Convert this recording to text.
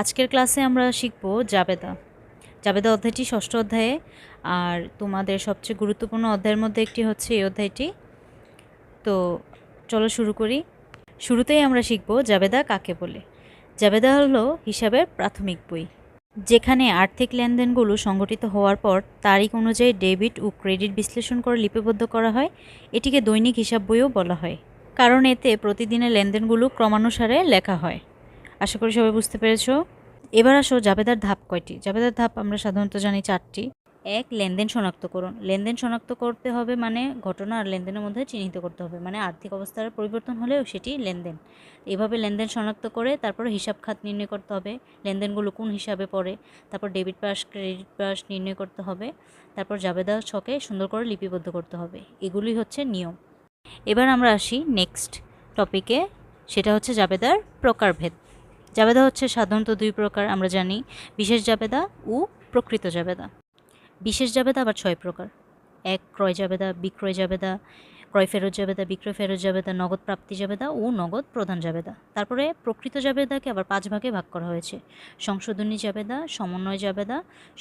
আজকের ক্লাসে আমরা শিখব জাবেদা। জাবেদা অধ্যায়টি ষষ্ঠ অধ্যায়ে, আর তোমাদের সবচেয়ে গুরুত্বপূর্ণ অধ্যায়ের মধ্যে একটি হচ্ছে এই অধ্যায়টি। তো চলো শুরু করি। শুরুতেই আমরা শিখব জাবেদা কাকে বলে। জাবেদা হলো হিসাবের প্রাথমিক বই। যেখানে আর্থিক লেনদেনগুলো সংগঠিত হওয়ার পর তারিখ অনুযায়ী ডেবিট ও ক্রেডিট বিশ্লেষণ করে লিপিবদ্ধ করা হয়। এটিকে দৈনিক হিসাব বইও বলা হয়। কারণ এতে প্রতিদিনের লেনদেনগুলো ক্রমানুসারে লেখা হয়। আশা করি সবাই বুঝতে পেরেছ। এবার আসো জাবেদার ধাপ কয়টি? জাবেদার ধাপ আমরা সাধারণত জানি চারটি। এক, লেনদেন শনাক্তকরণ লেনদেন শনাক্ত করতে হবে মানে ঘটনা আর লেনদেনের মধ্যে চিহ্নিত করতে হবে। মানে আর্থিক অবস্থার পরিবর্তন হলেও সেটি লেনদেন। এভাবে লেনদেন শনাক্ত করে তারপর হিসাব খাত নির্ণয় করতে হবে। লেনদেনগুলো কোন হিসাবে পড়ে? তারপর ডেবিট পাস, ক্রেডিট পাস নির্ণয় করতে হবে। তারপর জাবেদা ছকে সুন্দর করে লিপিবদ্ধ করতে হবে। এগুলি হচ্ছে নিয়ম। এবার আমরা আসি নেক্সট টপিকে সেটা হচ্ছে জাবেদার প্রকারভেদ। জাবেদা হচ্ছে সাধারণত দুই প্রকার, আমরা জানি। বিশেষ জাবেদা ও প্রকৃত জাবেদা। বিশেষ জাবেদা আবার ছয় প্রকার। এক, ক্রয় জাবেদা, বিক্রয় জাবেদা, ক্রয় ফেরত জাবেদা, বিক্রয় ফেরত জাবেদা, নগদ প্রাপ্তি জাবেদা ও নগদ প্রধান জাবেদা। তারপরে প্রকৃত জাবেদাকে আবার পাঁচ ভাগে ভাগ করা হয়েছে। সংশোধনী জাবেদা, সমন্বয় জাবেদা